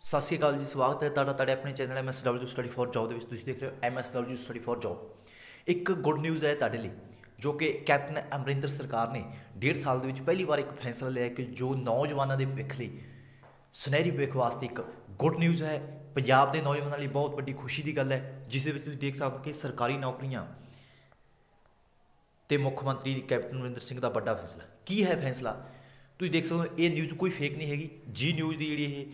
ਸਤਿ ਸ਼੍ਰੀ ਅਕਾਲ ਜੀ, ਸਵਾਗਤ ਹੈ ਤੁਹਾਡਾ, ਤੁਹਾਡੇ ਆਪਣੇ channel MSW study for job ਦੇ ਵਿੱਚ। ਤੁਸੀਂ ਦੇਖ ਰਹੇ ਹੋ MSW ਸਟੱਡੀ ਫॉर ਜੌਬ। ਇੱਕ ਗੁੱਡ ਨਿਊਜ਼ ਹੈ ਤੁਹਾਡੇ ਲਈ, ਜੋ ਕਿ ਕੈਪਟਨ ਅਮਰਿੰਦਰ ਸਰਕਾਰ ਨੇ ਡੇਢ ਸਾਲ ਦੇ ਵਿੱਚ ਪਹਿਲੀ ਵਾਰ ਇੱਕ ਫੈਸਲਾ ਲਿਆ ਕਿ ਜੋ ਨੌਜਵਾਨਾਂ ਦੇ ਭਵਿੱਖ ਲਈ ਸੁਨਹਿਰੀ ਭਵਿੱਖ ਵਾਸਤੇ ਇੱਕ ਗੁੱਡ ਨਿਊਜ਼ ਹੈ, ਪੰਜਾਬ ਦੇ ਨੌਜਵਾਨਾਂ ਲਈ ਬਹੁਤ ਵੱਡੀ ਖੁਸ਼ੀ ਦੀ ਗੱਲ ਹੈ, ਜਿਸ ਦੇ ਵਿੱਚ ਤੁਸੀਂ ਦੇਖ ਸਕਦੇ ਹੋ ਕਿ ਸਰਕਾਰੀ ਨੌਕਰੀਆਂ ਤੇ ਮੁੱਖ ਮੰਤਰੀ ਕੈਪਟਨ ਅਮਰਿੰਦਰ ਸਿੰਘ ਦਾ ਵੱਡਾ ਫੈਸਲਾ। ਕੀ ਹੈ ਫੈਸਲਾ? ਤੁਸੀਂ ਦੇਖ ਸਕਦੇ ਹੋ, ਇਹ ਨਿਊਜ਼ ਕੋਈ ਫੇਕ ਨਹੀਂ ਹੈਗੀ। ਜੀ ਨਿਊਜ਼ ਦੀ ਜਿਹੜੀ ਇਹ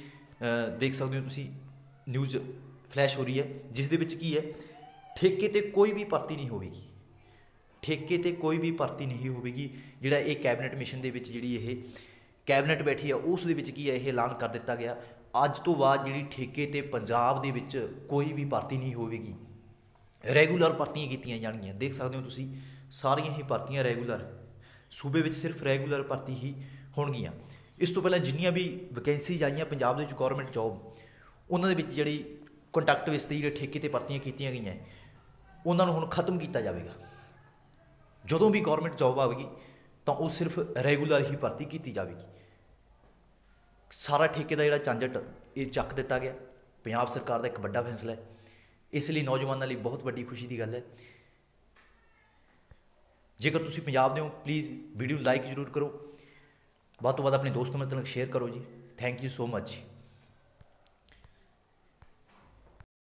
ਦੇਖ ਸਕਦੇ ਹੋ ਤੁਸੀਂ ਨਿਊਜ਼ ਫਲੈਸ਼ ਹੋ ਰਹੀ ਹੈ ਜਿਸ ਦੇ ਵਿੱਚ ਕੀ ਹੈ, ਠੇਕੇ ਤੇ ਕੋਈ ਵੀ ਭਰਤੀ ਨਹੀਂ ਹੋਵੇਗੀ। ਠੇਕੇ ਤੇ ਕੋਈ ਵੀ ਭਰਤੀ ਨਹੀਂ ਹੋਵੇਗੀ, ਜਿਹੜਾ ਇਹ ਕੈਬਨਿਟ ਮਿਸ਼ਨ ਦੇ ਵਿੱਚ ਜਿਹੜੀ ਇਹ ਕੈਬਨਿਟ ਬੈਠੀ ਆ ਉਸ ਦੇ ਵਿੱਚ ਕੀ ਹੈ, ਇਹ ਐਲਾਨ ਕਰ ਦਿੱਤਾ ਗਿਆ। ਅੱਜ ਤੋਂ ਬਾਅਦ ਜਿਹੜੀ ਠੇਕੇ ਤੇ ਪੰਜਾਬ ਦੇ ਵਿੱਚ ਕੋਈ ਵੀ ਭਰਤੀ ਨਹੀਂ ਹੋਵੇਗੀ। ਰੈਗੂਲਰ ਭਰਤੀਆਂ ਕੀਤੀਆਂ ਜਾਣਗੀਆਂ। ਦੇਖ ਸਕਦੇ ਹੋ ਤੁਸੀਂ, ਸਾਰੀਆਂ ਹੀ ਭਰਤੀਆਂ ਰੈਗੂਲਰ ਸੂਬੇ ਵਿੱਚ ਸਿਰਫ ਰੈਗੂਲਰ ਭਰਤੀ ਹੀ ਹੋਣਗੀਆਂ। ਇਸ ਤੋਂ ਪਹਿਲਾਂ ਜਿੰਨੀਆਂ ਵੀ ਵੈਕੈਂਸੀਜ਼ ਆਈਆਂ ਪੰਜਾਬ ਦੇ ਵਿੱਚ ਗਵਰਨਮੈਂਟ ਜੌਬ ਉਹਨਾਂ ਦੇ ਵਿੱਚ ਜਿਹੜੀ ਕੰਟੈਕਟ ਬੇਸ ਤੇ ਜਿਹੜੇ ਠੇਕੇ ਤੇ ਭਰਤੀਆਂ ਕੀਤੀਆਂ ਗਈਆਂ, ਉਹਨਾਂ ਨੂੰ ਹੁਣ ਖਤਮ ਕੀਤਾ ਜਾਵੇਗਾ। ਜਦੋਂ ਵੀ ਗਵਰਨਮੈਂਟ ਜੌਬ ਆਵੇਗੀ, ਤਾਂ ਉਹ ਸਿਰਫ ਰੈਗੂਲਰ ਹੀ ਭਰਤੀ ਕੀਤੀ ਜਾਵੇਗੀ। ਸਾਰਾ ਠੇਕੇ ਦਾ ਜਿਹੜਾ ਝੰਜਟ, ਇਹ ਚੱਕ ਦਿੱਤਾ ਗਿਆ। ਪੰਜਾਬ ਸਰਕਾਰ ਦਾ ਇੱਕ ਵੱਡਾ ਫੈਸਲਾ ਹੈ। ਇਸ ਲਈ ਨੌਜਵਾਨਾਂ ਲਈ ਬਹੁਤ ਵੱਡੀ ਖੁਸ਼ੀ ਦੀ ਗੱਲ ਹੈ। ਜੇਕਰ ਤੁਸੀਂ ਪੰਜਾਬ ਦੇ ਹੋ ਪਲੀਜ਼ ਵੀਡੀਓ ਲਾਈਕ ਜ਼ਰੂਰ ਕਰੋ। ਵੱਧ ਤੋਂ ਵੱਧ ਆਪਣੇ ਦੋਸਤਾਂ ਮਿੱਤਰਾਂ ਨਾਲ ਸ਼ੇਅਰ ਕਰੋ ਜੀ। Thank you so much